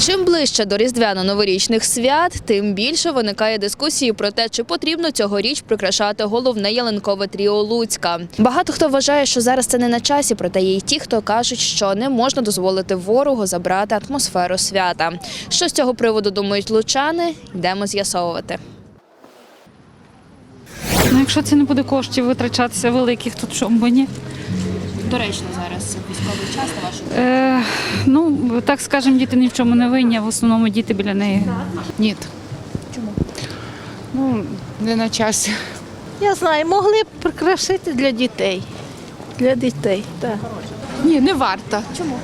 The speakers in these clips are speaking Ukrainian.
Чим ближче до різдвяно-новорічних свят, тим більше виникає дискусії про те, чи потрібно цьогоріч прикрашати головне ялинкове тріо Луцька. Багато хто вважає, що зараз це не на часі, проте є й ті, хто кажуть, що не можна дозволити ворогу забрати атмосферу свята. Що з цього приводу думають лучани? Йдемо з'ясовувати. Ну, якщо це не буде коштів витрачатися великих, то чому б ні? Доречно зараз військовий час на вашу Е, ну, так скажемо, діти ні в чому не винні, а в основному діти біля неї. Ні. Чому? Ну, не на часі. Я знаю, могли б прикрашити для дітей. Для дітей, так. Ні, не варто. Чому?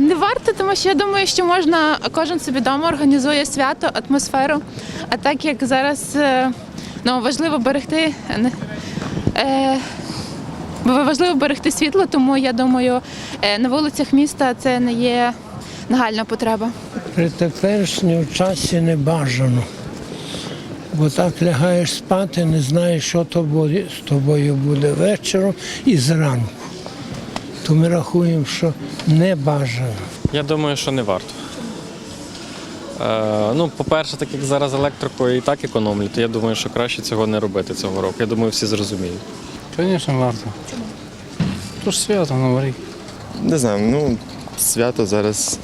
Не варто, тому що я думаю, що можна кожен собі вдома організує свято, атмосферу. А так як зараз е, ну, важливо берегти. е, Е, бо важливо берегти світло, тому я думаю, е, на вулицях міста це не є нагальна потреба. При теперішньому часі не бажано. Бо так лягаєш спати, не знаєш, що тобою, з тобою буде вечором і зранку. То ми рахуємо, що не бажано. Я думаю, що не варто. Е, ну, по-перше, так як зараз електрикою і так економлять, то я думаю, що краще цього не робити цього року. Я думаю, всі зрозуміють. Звісно, варто. Чому? То ж свято Новий рік. Не знаю, ну свято зараз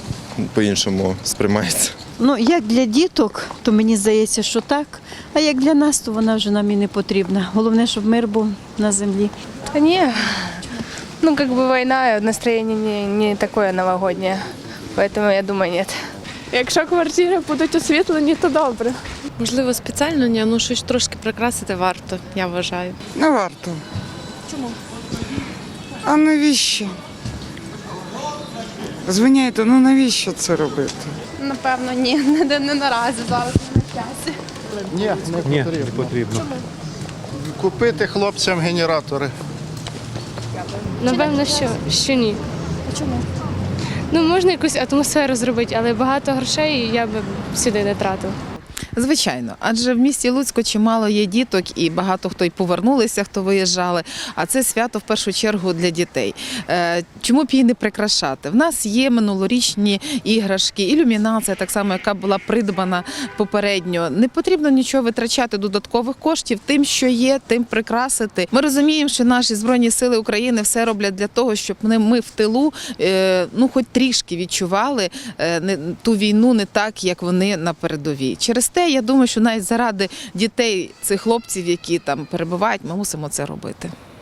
по-іншому сприймається. Ну, як для діток, то мені здається, що так. А як для нас, то вона вже нам і не потрібна. Головне, щоб мир був на землі. Да не. Ну, как бы война, настроение не, не такое новогоднее. Поэтому я думаю, нет. Якщо квартири будуть освітлені, то добре. Можливо, спеціально ні, ну щось трошки прикрасити варто, я вважаю. Не варто. Чому? А навіщо? Звиняйте, ну навіщо це робити? Напевно, ні, не, не наразі зараз не на часі. Ні, не потрібно. Купити хлопцям генератори. Напевно, що, що ні. А чому? Ну, можна якусь атмосферу зробити, але багато грошей я би сюди не тратила. Звичайно, адже в місті Луцько чимало є діток, і багато хто й повернулися, хто виїжджали. А це свято в першу чергу для дітей. Е, Чому б її не прикрашати? В нас є минулорічні іграшки, ілюмінація, так само, яка була придбана попередньо. Не потрібно нічого витрачати додаткових коштів. Тим, що є, тим прикрасити. Ми розуміємо, що наші збройні сили України все роблять для того, щоб ми, в тилу, е, ну хоч трішки відчували е, ту війну не так, як вони на передовій. Через те я думаю, що навіть заради дітей цих хлопців, які там перебувають, ми мусимо це робити.